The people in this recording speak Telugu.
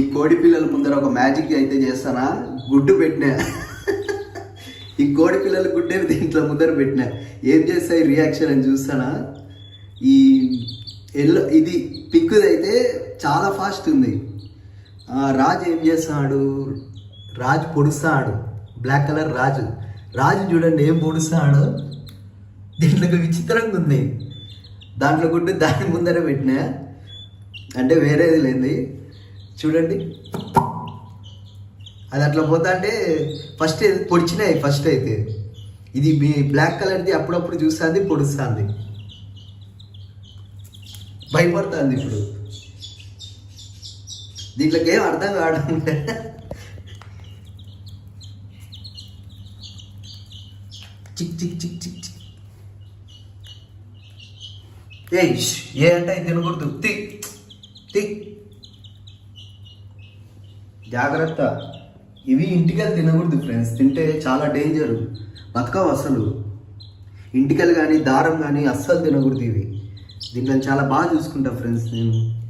ఈ కోడి పిల్లల ముందర ఒక మ్యాజిక్ అయితే చేస్తానా? గుడ్డు పెట్టినా. ఈ కోడి పిల్లల గుడ్డే దీంట్లో ముందర పెట్టినా. ఏం చేస్తాయి? రియాక్షన్ అని చూస్తానా? ఈ ఎల్లో ఇది పింక్ది అయితే చాలా ఫాస్ట్ ఉంది. రాజు ఏం చేస్తాడు? రాజు పొడుస్తాడు. బ్లాక్ కలర్ రాజు. రాజు చూడండి ఏం పొడుస్తాడు? దీంట్లో విచిత్రంగా ఉంది. దాంట్లో గుడ్డు దాని ముందర పెట్టినా. అంటే వేరేది లేని చూడండి. అది అట్లా పోతా అంటే ఫస్ట్ పొడిచినాయి ఫస్ట్ అయితే. ఇది మీ బ్లాక్ కలర్ది అప్పుడప్పుడు చూస్తుంది పొడుస్తుంది. భయపడుతుంది ఇప్పుడు. దీంట్లోకి ఏం అర్థం కావడం చిక్ చిక్ చిక్ చిక్ చిక్. ఏయ్ ఏ అంటే తినకూడదు. తి తి జాగ్రత్త. ఇవి ఇంటికెళ్ళి తినకూడదు ఫ్రెండ్స్ తింటే చాలా డేంజర్ బతకవు అసలు. ఇంటికెళ్ళి కానీ దారం కానీ అస్సలు తినకూడదు ఇవి. దీంట్లో చాలా బాగా చూసుకుంటా ఫ్రెండ్స్ నేను.